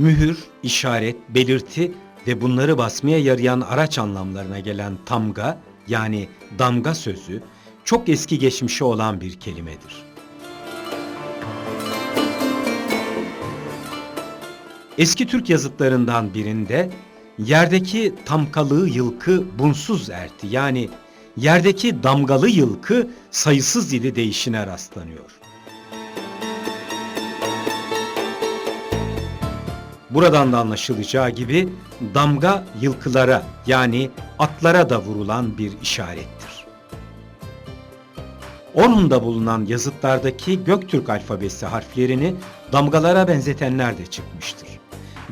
mühür, işaret, belirti ve bunları basmaya yarayan araç anlamlarına gelen tamga yani damga sözü çok eski geçmişi olan bir kelimedir. Eski Türk yazıtlarından birinde yerdeki tamkalığı yılkı bunsuz erti yani yerdeki damgalı yılkı sayısız idi değişine rastlanıyor. Buradan da anlaşılacağı gibi damga yılkılara yani atlara da vurulan bir işarettir. Orhun'da bulunan yazıtlardaki Göktürk alfabesi harflerini damgalara benzetenler de çıkmıştır.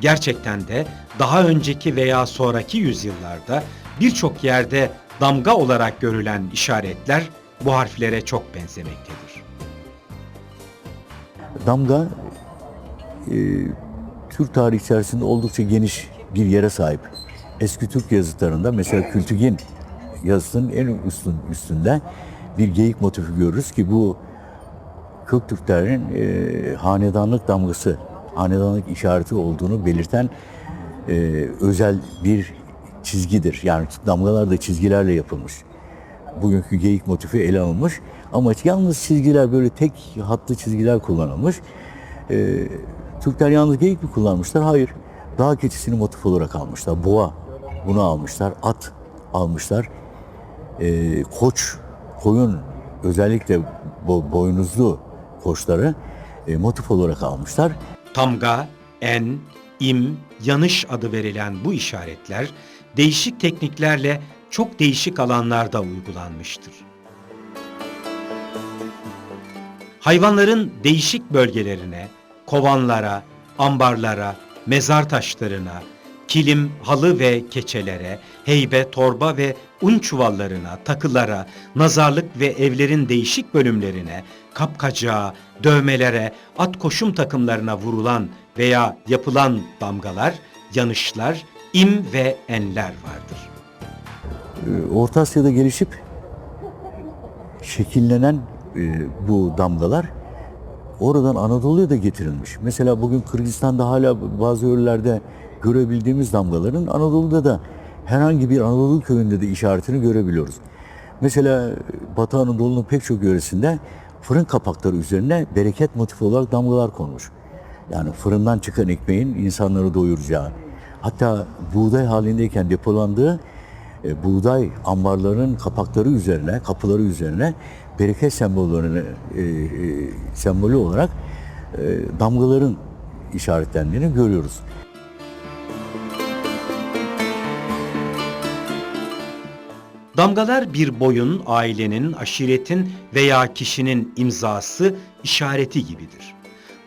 Gerçekten de daha önceki veya sonraki yüzyıllarda birçok yerde damga olarak görülen işaretler bu harflere çok benzemektedir. Damga e, Türk tarihi içerisinde oldukça geniş bir yere sahip. Eski Türk yazıtlarında mesela Kültügin yazısının en üstün, üstünde bir geyik motifi görürüz ki bu Köktürklerin e, hanedanlık damgası, hanedanlık işareti olduğunu belirten e, özel bir çizgidir. Yani damgalar da çizgilerle yapılmış. Bugünkü geyik motifi ele alınmış. Ama yalnız çizgiler böyle tek hatlı çizgiler kullanılmış. E, Türkler yalnız geyik mi kullanmışlar? Hayır. Dağ keçisini motif olarak almışlar. Boğa bunu almışlar. At almışlar. E, koç, koyun özellikle bo boynuzlu koçları e, motif olarak almışlar. Tamga, en, im, yanış adı verilen bu işaretler değişik tekniklerle çok değişik alanlarda uygulanmıştır. Hayvanların değişik bölgelerine, kovanlara, ambarlara, mezar taşlarına, kilim, halı ve keçelere, heybe, torba ve un çuvallarına, takılara, nazarlık ve evlerin değişik bölümlerine, kapkacağa, dövmelere, at koşum takımlarına vurulan veya yapılan damgalar, yanışlar, im ve enler vardır. Ee, Orta Asya'da gelişip şekillenen e, bu damgalar oradan Anadolu'ya da getirilmiş. Mesela bugün Kırgızistan'da hala bazı yörelerde görebildiğimiz damgaların Anadolu'da da herhangi bir Anadolu köyünde de işaretini görebiliyoruz. Mesela Batı Anadolu'nun pek çok yöresinde fırın kapakları üzerine bereket motifi olarak damgalar konmuş. Yani fırından çıkan ekmeğin insanları doyuracağı, hatta buğday halindeyken depolandığı e, buğday ambarlarının kapakları üzerine, kapıları üzerine bereket sembollerini e, e, sembolü olarak e, damgaların işaretlendiğini görüyoruz. Damgalar bir boyun, ailenin, aşiretin veya kişinin imzası, işareti gibidir.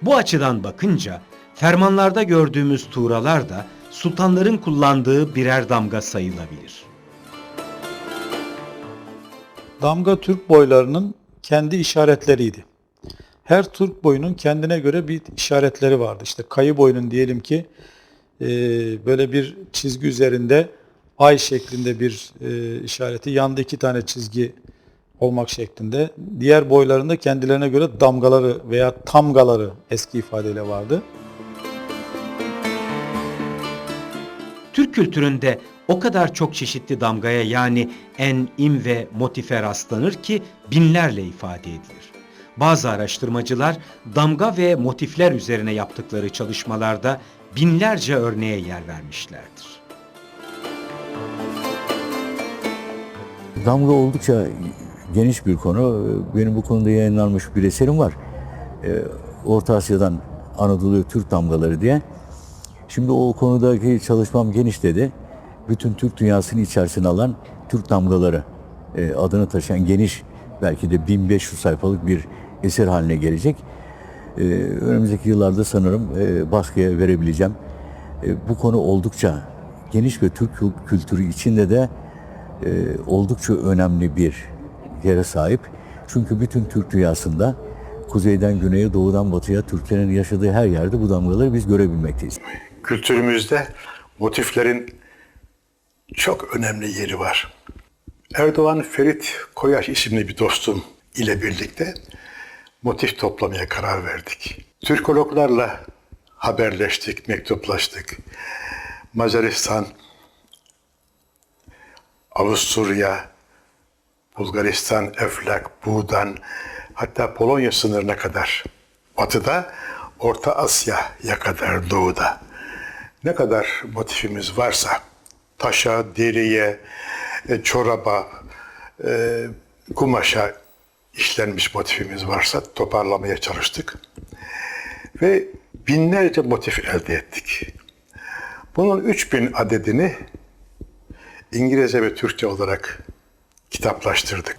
Bu açıdan bakınca fermanlarda gördüğümüz tuğralar da sultanların kullandığı birer damga sayılabilir. Damga Türk boylarının kendi işaretleriydi. Her Türk boyunun kendine göre bir işaretleri vardı. İşte kayı boyunun diyelim ki e, böyle bir çizgi üzerinde ay şeklinde bir e, işareti, yanında iki tane çizgi olmak şeklinde. Diğer boylarında kendilerine göre damgaları veya tamgaları eski ifadeyle vardı. Türk kültüründe o kadar çok çeşitli damgaya yani en, im ve motife rastlanır ki binlerle ifade edilir. Bazı araştırmacılar damga ve motifler üzerine yaptıkları çalışmalarda binlerce örneğe yer vermişlerdir. Damga oldukça geniş bir konu. Benim bu konuda yayınlanmış bir eserim var. Ee, Orta Asya'dan Anadolu'ya Türk damgaları diye. Şimdi o konudaki çalışmam geniş dedi. Bütün Türk dünyasını içerisine alan Türk damgaları e, adını taşıyan geniş belki de 1500 sayfalık bir eser haline gelecek. E, önümüzdeki yıllarda sanırım e, baskıya verebileceğim. E, bu konu oldukça geniş ve Türk kül- kültürü içinde de e, oldukça önemli bir yere sahip. Çünkü bütün Türk dünyasında kuzeyden güneye, doğudan batıya Türklerin yaşadığı her yerde bu damgaları biz görebilmekteyiz. kültürümüzde motiflerin çok önemli yeri var. Erdoğan Ferit Koyaş isimli bir dostum ile birlikte motif toplamaya karar verdik. Türkologlarla haberleştik, mektuplaştık. Macaristan, Avusturya, Bulgaristan, Eflak, Buğdan, hatta Polonya sınırına kadar. Batıda, Orta Asya'ya kadar doğuda. Ne kadar motifimiz varsa, taşa, deriye, e, çoraba, e, kumaşa işlenmiş motifimiz varsa toparlamaya çalıştık. Ve binlerce motif elde ettik. Bunun 3000 adedini İngilizce ve Türkçe olarak kitaplaştırdık.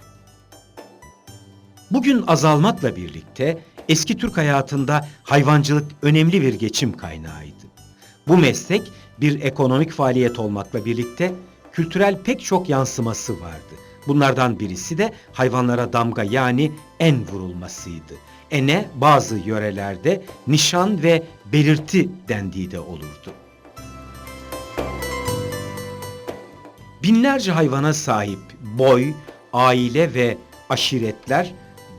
Bugün azalmakla birlikte eski Türk hayatında hayvancılık önemli bir geçim kaynağıydı. Bu meslek bir ekonomik faaliyet olmakla birlikte kültürel pek çok yansıması vardı. Bunlardan birisi de hayvanlara damga yani en vurulmasıydı. Ene bazı yörelerde nişan ve belirti dendiği de olurdu. Binlerce hayvana sahip boy, aile ve aşiretler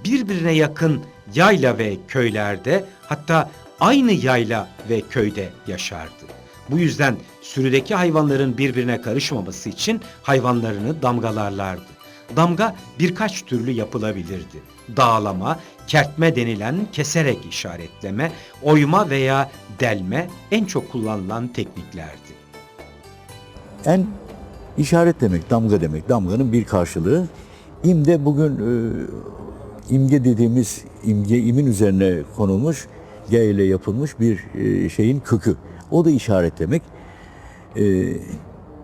birbirine yakın yayla ve köylerde hatta aynı yayla ve köyde yaşardı. Bu yüzden sürüdeki hayvanların birbirine karışmaması için hayvanlarını damgalarlardı. Damga birkaç türlü yapılabilirdi. Dağlama, kertme denilen keserek işaretleme, oyma veya delme en çok kullanılan tekniklerdi. En işaret demek, damga demek. Damganın bir karşılığı. İm de bugün e, imge dediğimiz imge imin üzerine konulmuş, G ile yapılmış bir e, şeyin kökü. O da işaret demek. E,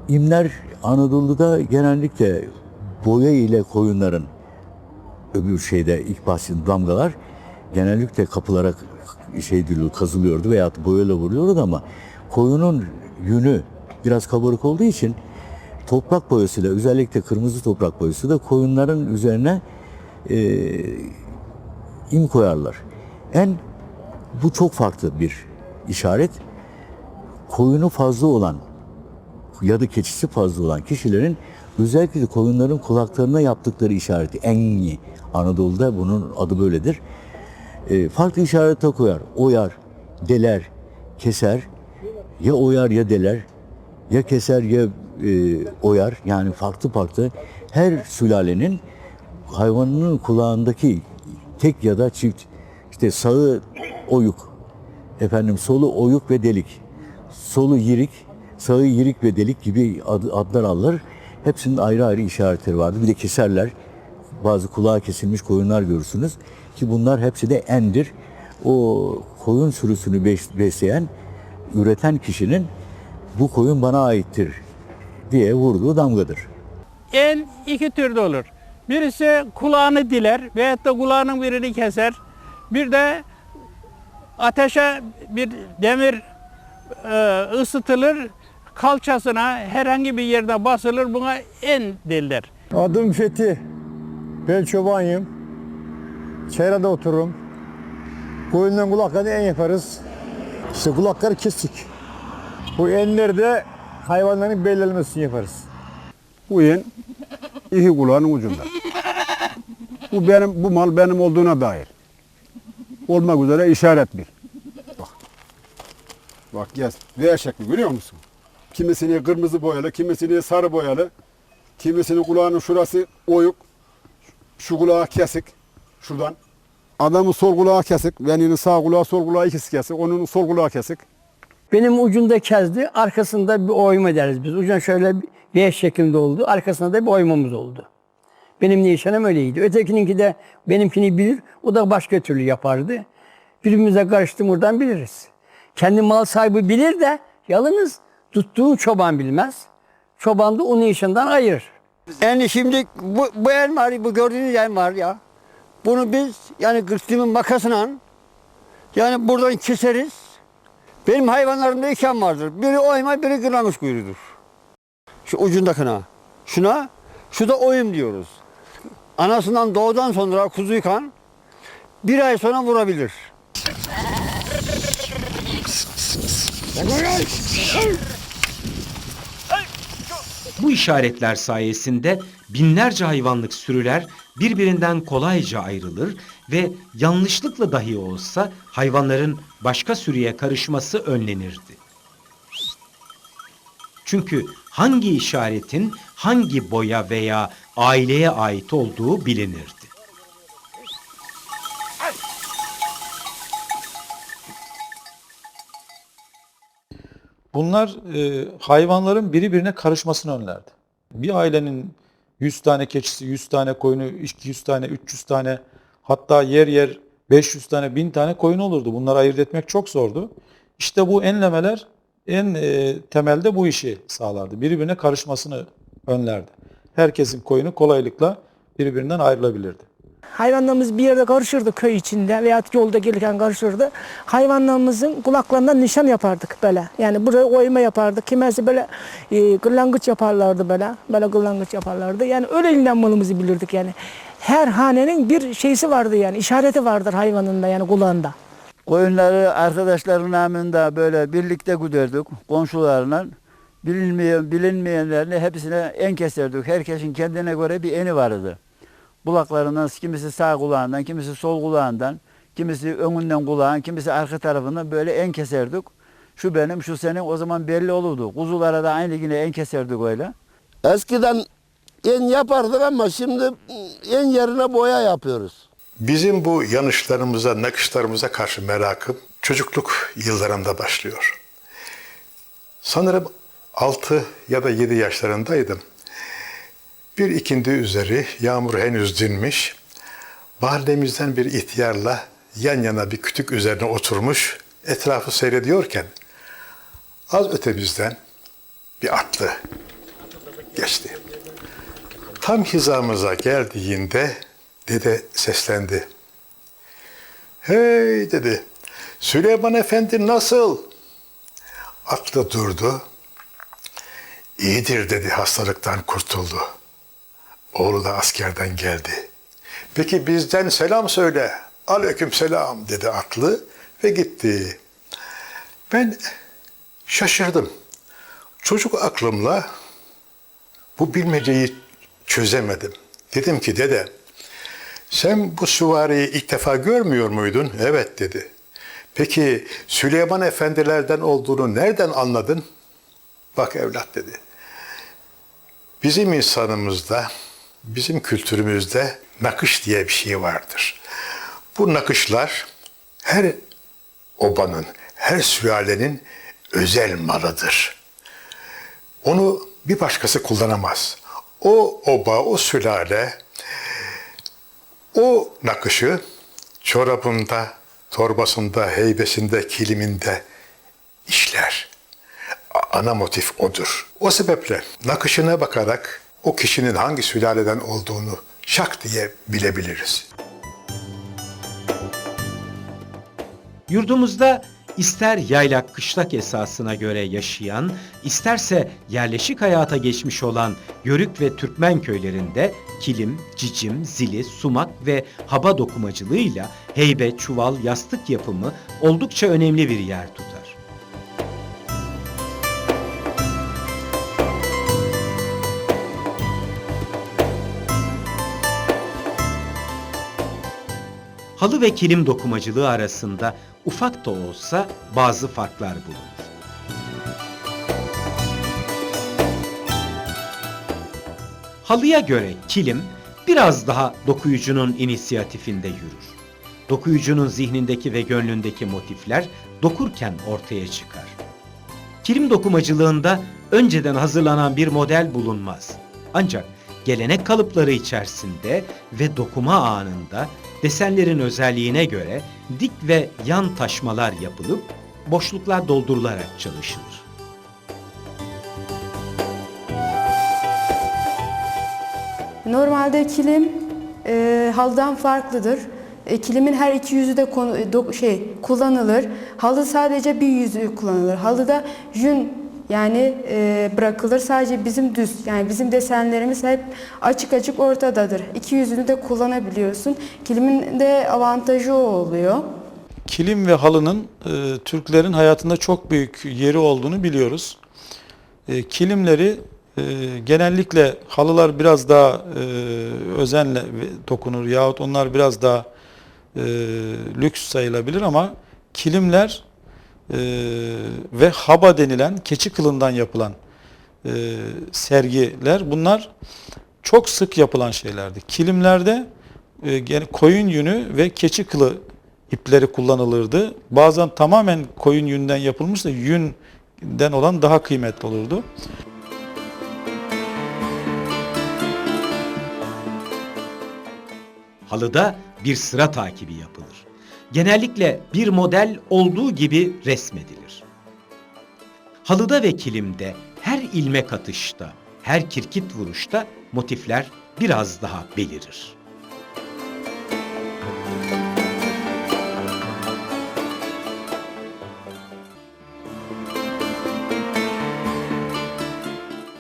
imler Anadolu'da genellikle boya ile koyunların öbür şeyde ilk bahsettiğim damgalar genellikle kapılara şey ediliyor, kazılıyordu veya boyayla vuruyordu ama koyunun yünü biraz kabarık olduğu için toprak boyasıyla özellikle kırmızı toprak boyası da koyunların üzerine e, im koyarlar. En bu çok farklı bir işaret. Koyunu fazla olan ya da keçisi fazla olan kişilerin özellikle koyunların kulaklarına yaptıkları işareti engi. Anadolu'da bunun adı böyledir. E, farklı işarete koyar. Oyar, deler, keser. Ya oyar ya deler. Ya keser ya e, oyar. Yani farklı farklı her sülalenin hayvanının kulağındaki tek ya da çift işte sağı oyuk, efendim solu oyuk ve delik, solu yirik, sağı yirik ve delik gibi ad- adlar alır. Hepsinin ayrı ayrı işaretleri vardır. Bir de keserler. Bazı kulağı kesilmiş koyunlar görürsünüz ki bunlar hepsi de endir. O koyun sürüsünü bes- besleyen, üreten kişinin bu koyun bana aittir diye vurduğu damgadır. En iki türlü olur. Birisi kulağını diler veyahut da kulağının birini keser. Bir de ateşe bir demir ısıtılır, kalçasına herhangi bir yerde basılır buna en derler. Adım Fethi. Ben çobanıyım. Çayra'da otururum. Koyundan kulaklarını en yaparız. İşte kulakları kesik. Bu enleri de hayvanların belirlenmesini yaparız. Bu yen iki kulağının ucunda. Bu benim bu mal benim olduğuna dair. Olmak üzere işaret bir. Bak. Gel. V şekli görüyor musun? Kimisini kırmızı boyalı, kimisini sarı boyalı. Kimisinin kulağının şurası oyuk. Şu kulağı kesik. Şuradan. Adamın sol kulağı kesik. Benim sağ kulağı sol kulağı ikisi kesik. Onun sol kulağı kesik. Benim ucunda kezdi, arkasında bir oyma deriz biz. Ucuna şöyle V şeklinde oldu, arkasında da bir oymamız oldu. Benim nişanım öyleydi. Ötekininki de benimkini bilir, o da başka türlü yapardı. Birbirimize karıştı buradan biliriz. Kendi mal sahibi bilir de yalnız tuttuğu çoban bilmez. Çoban da onu işinden ayırır. Yani şimdi bu, bu el var, bu gördüğünüz el var ya. Bunu biz yani kırktığımın makasla yani buradan keseriz. Benim hayvanlarımda iki an vardır. Biri oyma, biri kırlamış kuyruğudur. Şu ucundakine. Şuna, şu da oyum diyoruz. Anasından doğudan sonra kuzuyken bir ay sonra vurabilir. Bu işaretler sayesinde binlerce hayvanlık sürüler birbirinden kolayca ayrılır ve yanlışlıkla dahi olsa hayvanların başka sürüye karışması önlenirdi. Çünkü hangi işaretin hangi boya veya aileye ait olduğu bilinirdi. Bunlar e, hayvanların birbirine karışmasını önlerdi. Bir ailenin 100 tane keçisi, 100 tane koyunu, 200 tane, 300 tane hatta yer yer 500 tane, 1000 tane koyun olurdu. Bunları ayırt etmek çok zordu. İşte bu enlemeler en e, temelde bu işi sağlardı. Birbirine karışmasını önlerdi. Herkesin koyunu kolaylıkla birbirinden ayrılabilirdi. Hayvanlarımız bir yerde karışırdı köy içinde veya yolda gelirken karışırdı. Hayvanlarımızın kulaklarından nişan yapardık böyle. Yani buraya oyma yapardık. Kimisi böyle e, gırlangıç yaparlardı böyle. Böyle gırlangıç yaparlardı. Yani öyle inanmalımızı bilirdik yani. Her hanenin bir şeysi vardı yani. işareti vardır hayvanında yani kulağında. Koyunları arkadaşların namında böyle birlikte güderdik komşularla. Bilinmeyen, bilinmeyenlerini hepsine en keserdik. Herkesin kendine göre bir eni vardı. Bulaklarından kimisi sağ kulağından, kimisi sol kulağından, kimisi önünden kulağın, kimisi arka tarafından böyle en keserdik. Şu benim, şu senin o zaman belli olurdu. Kuzulara da aynı yine en keserdik öyle. Eskiden en yapardık ama şimdi en yerine boya yapıyoruz. Bizim bu yanışlarımıza, nakışlarımıza karşı merakım çocukluk yıllarımda başlıyor. Sanırım 6 ya da 7 yaşlarındaydım. Bir ikindi üzeri yağmur henüz dinmiş. Mahallemizden bir ihtiyarla yan yana bir kütük üzerine oturmuş etrafı seyrediyorken az ötemizden bir atlı geçti. Tam hizamıza geldiğinde dede seslendi. Hey dedi. Süleyman Efendi nasıl? Atlı durdu. İyidir dedi hastalıktan kurtuldu. Oğlu da askerden geldi. Peki bizden selam söyle. Aleyküm selam dedi atlı ve gitti. Ben şaşırdım. Çocuk aklımla bu bilmeceyi çözemedim. Dedim ki dede sen bu süvariyi ilk defa görmüyor muydun? Evet dedi. Peki Süleyman Efendilerden olduğunu nereden anladın? Bak evlat dedi. Bizim insanımızda, bizim kültürümüzde nakış diye bir şey vardır. Bu nakışlar her obanın, her sülalenin özel malıdır. Onu bir başkası kullanamaz. O oba, o sülale o nakışı çorabında, torbasında, heybesinde, kiliminde işler. Ana motif odur. O sebeple nakışına bakarak o kişinin hangi sülaleden olduğunu şak diye bilebiliriz. Yurdumuzda ister yaylak kışlak esasına göre yaşayan, isterse yerleşik hayata geçmiş olan Yörük ve Türkmen köylerinde kilim, cicim, zili, sumak ve haba dokumacılığıyla heybe, çuval, yastık yapımı oldukça önemli bir yer tutar. Halı ve kilim dokumacılığı arasında ufak da olsa bazı farklar bulunur. Halıya göre kilim biraz daha dokuyucunun inisiyatifinde yürür. Dokuyucunun zihnindeki ve gönlündeki motifler dokurken ortaya çıkar. Kilim dokumacılığında önceden hazırlanan bir model bulunmaz. Ancak gelenek kalıpları içerisinde ve dokuma anında desenlerin özelliğine göre dik ve yan taşmalar yapılıp boşluklar doldurularak çalışılır. Normalde kilim e, halıdan farklıdır. E, kilimin her iki yüzü de konu- do- şey kullanılır. Halı sadece bir yüzü kullanılır. Halıda yün yani e, bırakılır. Sadece bizim düz yani bizim desenlerimiz hep açık açık ortadadır. İki yüzünü de kullanabiliyorsun. Kilimin de avantajı o oluyor. Kilim ve halının e, Türklerin hayatında çok büyük yeri olduğunu biliyoruz. E, kilimleri e, genellikle halılar biraz daha e, özenle dokunur yahut onlar biraz daha e, lüks sayılabilir ama kilimler e, ve haba denilen keçi kılından yapılan e, sergiler bunlar çok sık yapılan şeylerdi. Kilimlerde e, gene koyun yünü ve keçi kılı ipleri kullanılırdı. Bazen tamamen koyun yünden yapılmış da yünden olan daha kıymetli olurdu. Halıda bir sıra takibi yapılır. Genellikle bir model olduğu gibi resmedilir. Halıda ve kilimde her ilmek atışta, her kirkit vuruşta motifler biraz daha belirir.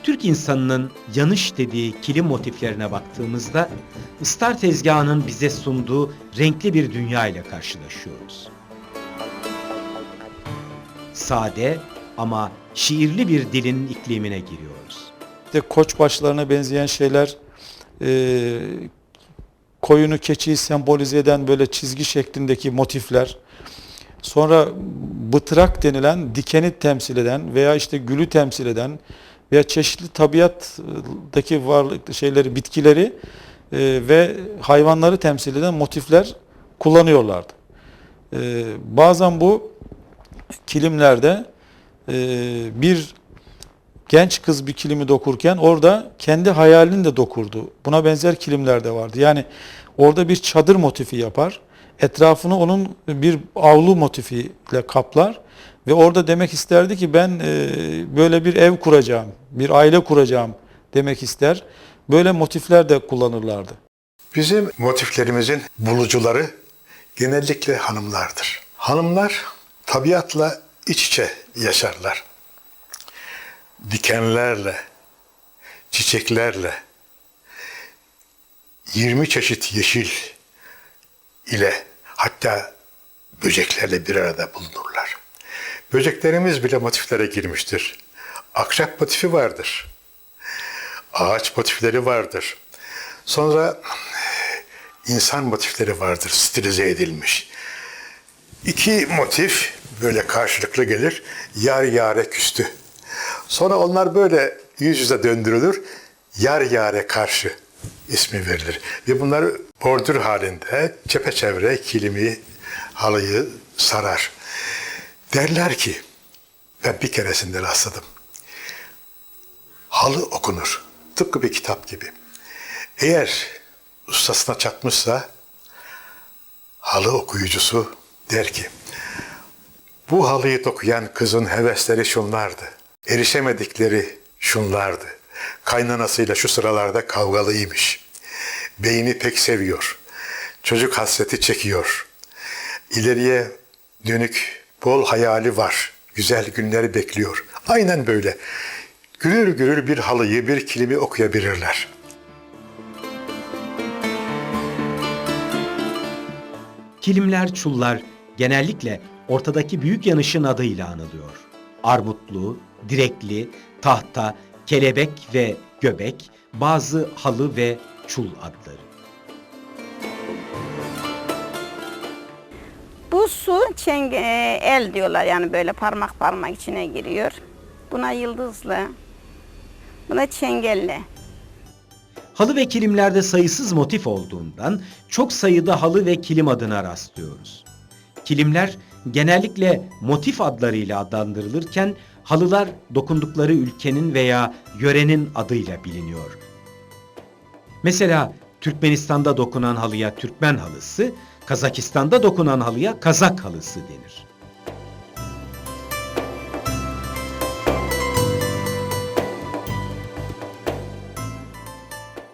Türk insanının yanış dediği kilim motiflerine baktığımızda ıstar tezgahının bize sunduğu renkli bir dünya ile karşılaşıyoruz. Sade ama şiirli bir dilin iklimine giriyoruz. İşte koç başlarına benzeyen şeyler, e, koyunu keçiyi sembolize eden böyle çizgi şeklindeki motifler, sonra bıtrak denilen dikeni temsil eden veya işte gülü temsil eden veya çeşitli tabiattaki varlık şeyleri, bitkileri e, ve hayvanları temsil eden motifler kullanıyorlardı. E, bazen bu kilimlerde e, bir genç kız bir kilimi dokurken orada kendi hayalini de dokurdu. Buna benzer kilimler de vardı. Yani orada bir çadır motifi yapar. Etrafını onun bir avlu motifiyle kaplar. Ve orada demek isterdi ki ben e, böyle bir ev kuracağım, bir aile kuracağım demek ister. Böyle motifler de kullanırlardı. Bizim motiflerimizin bulucuları genellikle hanımlardır. Hanımlar tabiatla iç içe yaşarlar. Dikenlerle, çiçeklerle, 20 çeşit yeşil ile hatta böceklerle bir arada bulunurlar. Böceklerimiz bile motiflere girmiştir. Akçak motifi vardır. Ağaç motifleri vardır. Sonra insan motifleri vardır, stilize edilmiş. İki motif böyle karşılıklı gelir, yar yare küstü. Sonra onlar böyle yüz yüze döndürülür, yar yare karşı ismi verilir. Ve bunlar bordür halinde çepeçevre kilimi, halıyı sarar. Derler ki, ben bir keresinde rastladım. Halı okunur, tıpkı bir kitap gibi. Eğer ustasına çatmışsa halı okuyucusu der ki bu halıyı dokuyan kızın hevesleri şunlardı. Erişemedikleri şunlardı. Kaynanasıyla şu sıralarda kavgalıymış. Beyni pek seviyor. Çocuk hasreti çekiyor. İleriye dönük bol hayali var. Güzel günleri bekliyor. Aynen böyle. Gürül gürül bir halıyı, bir kilimi okuyabilirler. Kilimler, çullar genellikle ortadaki büyük yanışın adıyla anılıyor. Armutlu, direkli, tahta, kelebek ve göbek, bazı halı ve çul adları. Su çenge, el diyorlar yani böyle parmak parmak içine giriyor. Buna yıldızlı, buna çengelli. Halı ve kilimlerde sayısız motif olduğundan çok sayıda halı ve kilim adına rastlıyoruz. Kilimler genellikle motif adlarıyla adlandırılırken halılar dokundukları ülkenin veya yörenin adıyla biliniyor. Mesela Türkmenistan'da dokunan halıya Türkmen halısı, Kazakistan'da dokunan halıya Kazak halısı denir.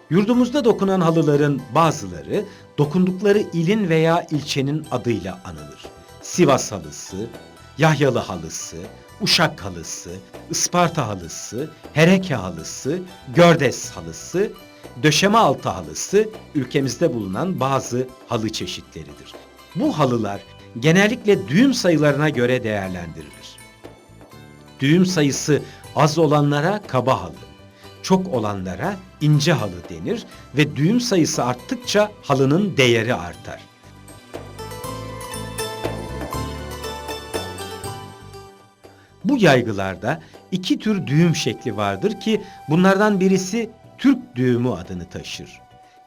Yurdumuzda dokunan halıların bazıları dokundukları ilin veya ilçenin adıyla anılır. Sivas halısı, Yahyalı halısı, Uşak halısı, Isparta halısı, Hereke halısı, Gördes halısı, Döşeme altı halısı ülkemizde bulunan bazı halı çeşitleridir. Bu halılar genellikle düğüm sayılarına göre değerlendirilir. Düğüm sayısı az olanlara kaba halı, çok olanlara ince halı denir ve düğüm sayısı arttıkça halının değeri artar. Bu yaygılarda iki tür düğüm şekli vardır ki bunlardan birisi Türk düğümü adını taşır.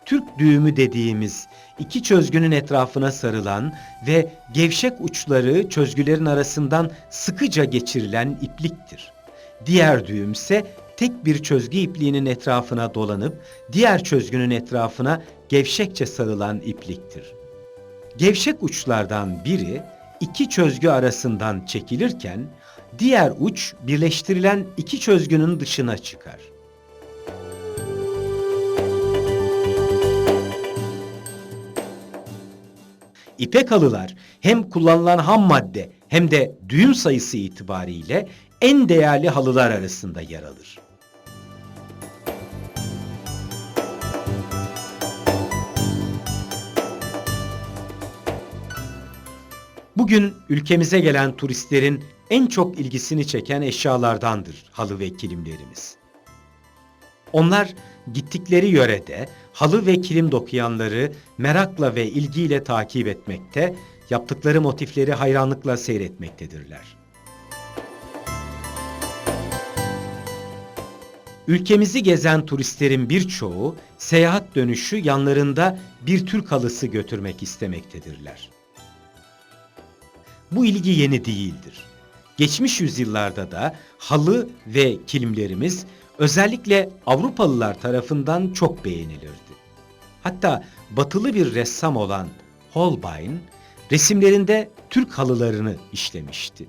Türk düğümü dediğimiz iki çözgünün etrafına sarılan ve gevşek uçları çözgülerin arasından sıkıca geçirilen ipliktir. Diğer düğümse tek bir çözgü ipliğinin etrafına dolanıp diğer çözgünün etrafına gevşekçe sarılan ipliktir. Gevşek uçlardan biri iki çözgü arasından çekilirken diğer uç birleştirilen iki çözgünün dışına çıkar. İpek halılar hem kullanılan ham madde hem de düğüm sayısı itibariyle en değerli halılar arasında yer alır. Bugün ülkemize gelen turistlerin en çok ilgisini çeken eşyalardandır halı ve kilimlerimiz. Onlar gittikleri yörede halı ve kilim dokuyanları merakla ve ilgiyle takip etmekte, yaptıkları motifleri hayranlıkla seyretmektedirler. Ülkemizi gezen turistlerin birçoğu seyahat dönüşü yanlarında bir Türk halısı götürmek istemektedirler. Bu ilgi yeni değildir. Geçmiş yüzyıllarda da halı ve kilimlerimiz özellikle Avrupalılar tarafından çok beğenilirdi. Hatta batılı bir ressam olan Holbein resimlerinde Türk halılarını işlemişti.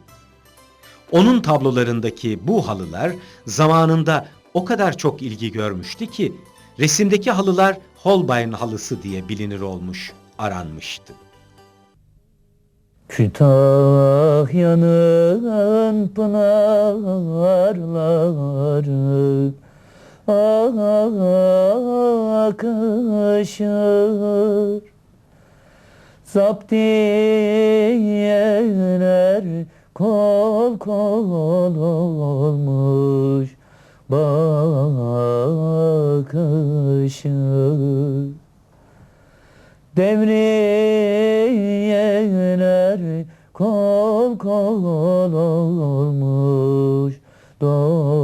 Onun tablolarındaki bu halılar zamanında o kadar çok ilgi görmüştü ki resimdeki halılar Holbein halısı diye bilinir olmuş, aranmıştı. Kütahya'nın pınarları akışır Zapt diyenler kol kol olmuş bakışır Devriyeler kol olmuş dolaşır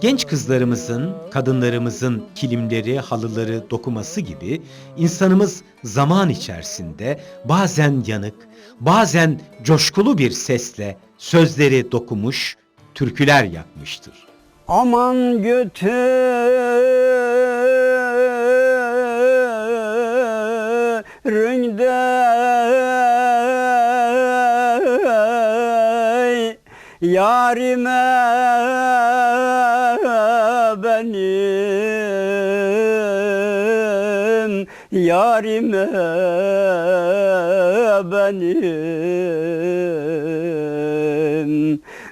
Genç kızlarımızın, kadınlarımızın kilimleri, halıları dokuması gibi insanımız zaman içerisinde bazen yanık, bazen coşkulu bir sesle sözleri dokumuş, türküler yapmıştır. Aman götürün yarime benim yarime benim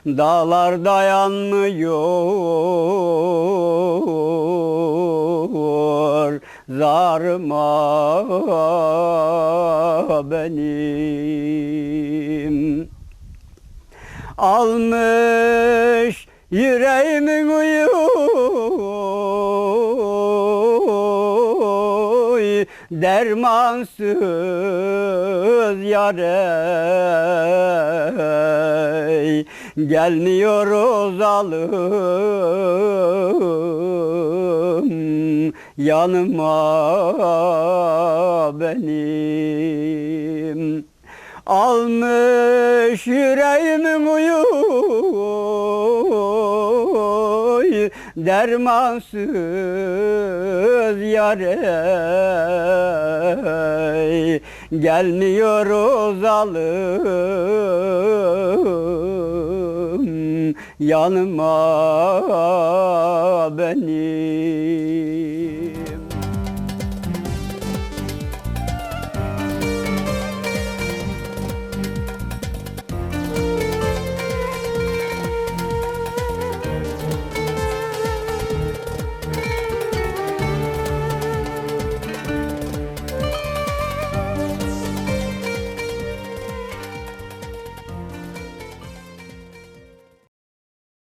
Dağlar dayanmıyor zarıma benim Almış yüreğimin uyu. Dermansız yare gelmiyoruz alım. Yanıma benim almış yüreğimin uyu dermansız yare gelmiyoruz alım yanıma benim